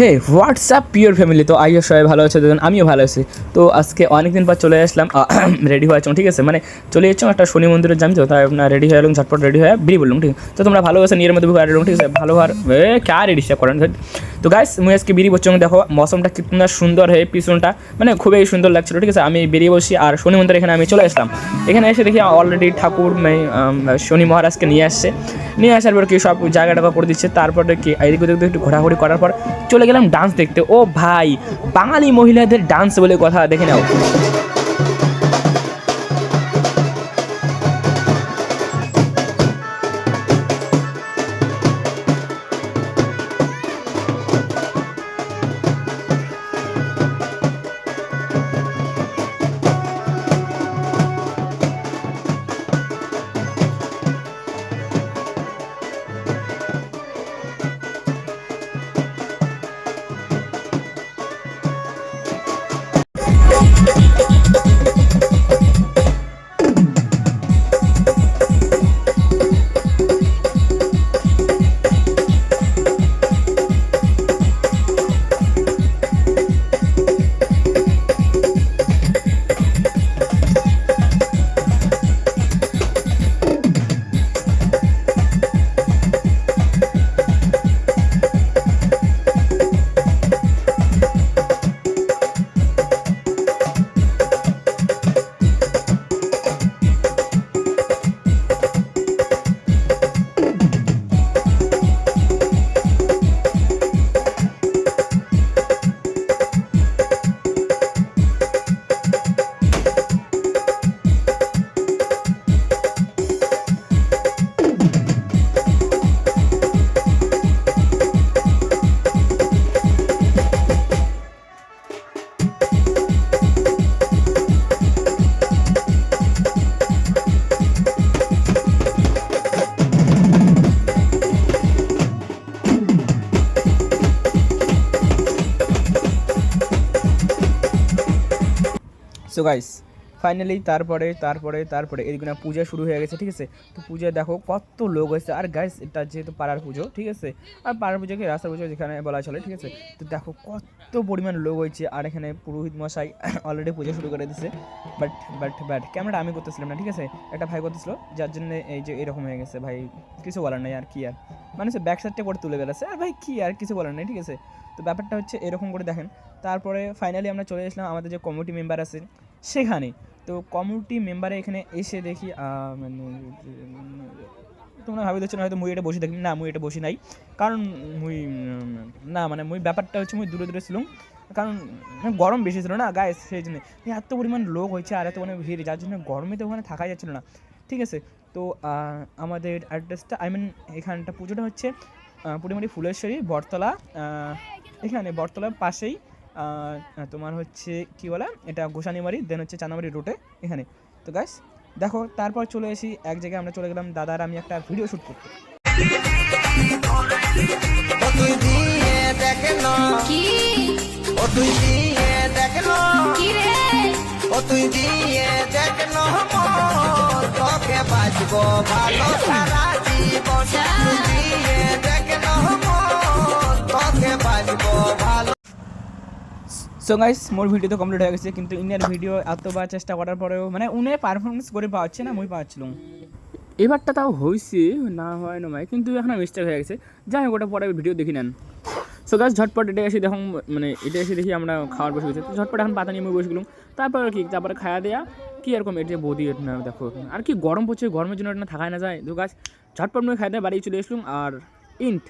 হে, WhatsApp pure family? তো আইও সবাই ভালো আছে দেখুন আমিও ভালো আছি। তো আজকে অনেকদিন পর চলে আসলাম রেডি হয়ে ঠিক আছে? মানে চলে যাচ্ছিলাম একটা শনি মন্দিরের জানি তো তাই আপনার রেডি হয়ে এলাম, ঝটপট রেডি হয়ে বেরিয়ে বললাম ঠিক আছে? তো তোমরা ভালো আছে নিজের মধ্যে এলাম ঠিক আছে? ভালো হওয়ার, এ, ক্যা রেডি করেন তো গাইস মুই আজকে বেরিয়ে বসছি দেখো, মৌসমটা কিতনা সুন্দর হয় পিছনটা মানে খুবই সুন্দর লাগছিল, ঠিক আছে? আমি বেরিয়ে বসি আর শনি মন্দির এখানে আমি চলে আসলাম। এখানে এসে দেখি অলরেডি ঠাকুর শনি মহারাজকে নিয়ে আসছে। নিয়ে আসার পর কি সব জায়গাটা করে দিচ্ছে, তারপরে কি এদিক একটু ঘোরাঘুরি করার পর চলে গেলাম ডান্স দেখতে। ও ভাই বাঙালি মহিলাদের ডান্স বলে কথা দেখে নাও। সো গাইস ফাইনালি তারপরে তারপরে তারপরে এদিকে না পূজা শুরু হয়ে গেছে, ঠিক আছে? তো পূজা দেখো কত লোক হয়েছে। আর গাইস এটা যেহেতু পাড়ার পুজো, ঠিক আছে? আর পাড়ার পুজোকে রাস্তার পুজো যেখানে বলা চলে, ঠিক আছে? তো দেখো কত পরিমাণ লোক হয়েছে। আর এখানে পুরোহিত মশাই অলরেডি পুজো শুরু করে দিছে। বাট বাট বাট ক্যামেরাটা আমি করতেছিলাম না, ঠিক আছে? একটা ভাই করতেছিল, যার জন্য এই যে এরকম হয়ে গেছে ভাই। কিছু বলার নেই আর কি আর। মানে সে ব্যাক সাইডটা করে তুলে বেড়াচ্ছে। আর ভাই কি আর কিছু বলার নেই, ঠিক আছে? তো ব্যাপারটা হচ্ছে এরকম করে দেখেন। তারপরে ফাইনালি আমরা চলে আসলাম আমাদের যে কমিটি মেম্বার আছে সেখানে। তো কমিউনিটি মেম্বারে এখানে এসে দেখি মানে তোমরা ভাবি না, হয়তো মুই এটা বসে দেখি না, মুই এটা বসি নাই। কারণ মুই, না মানে মুই ব্যাপারটা হচ্ছে মুই দূরে দূরে ছিলাম। কারণ গরম বেশি ছিল না গায়ে সেই জন্য। এত পরিমাণ লোক হয়েছে আর এত মানে ভিড়, যার জন্য গরমে তো ওখানে থাকা যাচ্ছিল না। ঠিক আছে? তো আমাদের অ্যাড্রেসটা আই মিন এখানটা পুজোটা হচ্ছে আহ, পুরিমারি ফুলেশ্বরী বটতলা আহ, এখানে বটতলার পাশেই আহ, তোমার হচ্ছে কি বলে? এটা গোসানিমারি দেন হচ্ছে চানামারি রোডে এখানে। তো গাইস দেখো তারপর চলে এসি এক জায়গায় আমরা চলে গেলাম দাদার আমি একটা ভিডিও শ্যুট করতে। ও তুই দিয়ে সো গাইস মোর ভিডিও তো কমপ্লিট হয়ে গেছে, কিন্তু ইন্ডিয়ার ভিডিও এতবার চেষ্টা করার পরেও মানে উনি পারফরমেন্স করে পাচ্ছে না, মুই পাচ্ছিলাম। এবারটা তাও হয়েছে না হয় না হয় কিন্তু এখন মিস্টেক হয়ে গেছে। যাই হোক, ওটা পরে ভিডিও দেখি নেন। সো গাছ ঝটপট এটা এসে দেখুন মানে এটা এসে দেখি আমরা খাওয়ার বসে গেছি। ঝটপট এখন পাতা নিয়ে বসে গেলাম। তারপর কি, তারপরে খাওয়া দেয়া, কি এরকম এটা বৌদি না দেখো, আর কি গরম পড়ছে, গরমের জন্য এটা থাকায় না যায়। তো গাছ ঝটপট মুই খাই দিয়ে, বাড়ি চলে আসলাম, আর ইন্ট।